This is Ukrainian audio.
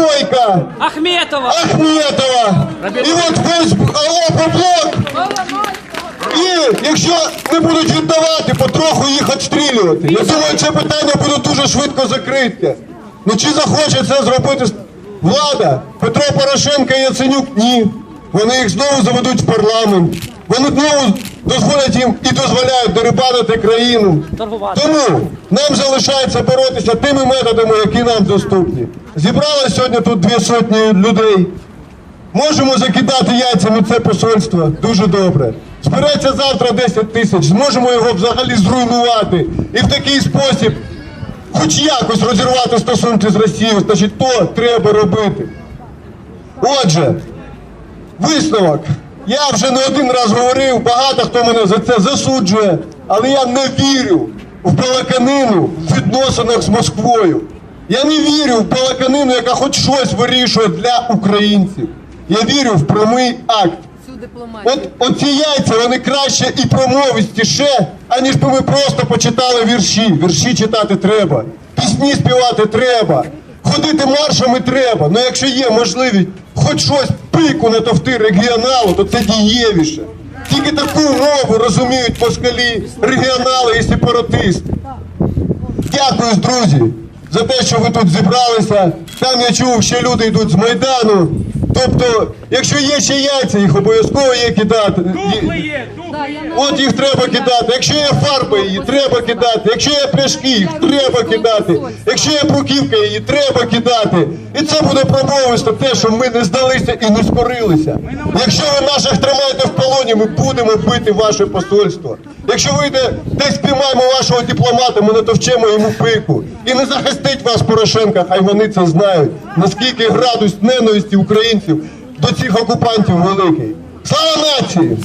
Бойка, Ахметова. Ахметова. І от весь опоблок. І якщо не будуть віддавати, потроху їх відстрілювати. Я думаю, це питання буде дуже швидко закрите. Ну чи захоче це зробити влада? Петро Порошенко і Яценюк? Ні. Вони їх знову заведуть в парламент. Вони знову дозволять їм і дозволяють дерибанити країну. Тому нам залишається боротися тими методами, які нам доступні. Зібрали сьогодні тут дві сотні людей. Можемо закидати яйцями це посольство дуже добре. Збереться завтра 10 тисяч, зможемо його взагалі зруйнувати і в такий спосіб, хоч якось розірвати стосунки з Росією, значить, то треба робити. Отже, висновок. Я вже не один раз говорив, багато хто мене за це засуджує, але я не вірю в балаканину в відносинах з Москвою. Я не вірю в балаканину, яка хоч щось вирішує для українців. Я вірю в прямий акт. От оці яйця вони краще і промовистіше, аніж би ми просто почитали вірші. Вірші читати треба, пісні співати треба, ходити маршами треба. але якщо є можливість хоч щось пику натовти регіоналу, то це дієвіше. Тільки таку мову розуміють москалі, регіонали і сепаратисти. Дякую, друзі, за те, що ви тут зібралися. Там я чув, що люди йдуть з Майдану. Тобто, якщо є ще яйця, їх обов'язково є кидати. Духли є, на- От їх треба кидати. Якщо є фарба, її треба кидати. Якщо є пляшки, їх треба кидати. Якщо є бруківка, її треба кидати. І це буде промовисто те, що ми не здалися і не скорилися. Якщо ви наших тримаєте в полоні, ми будемо бити ваше посольство. Якщо вийде десь піймаємо вашого дипломата, ми натовчемо йому пику. І не захистить вас Порошенка, хай вони це знають. Наскільки градус ненависті українців до цих окупантів великий. Слава нації!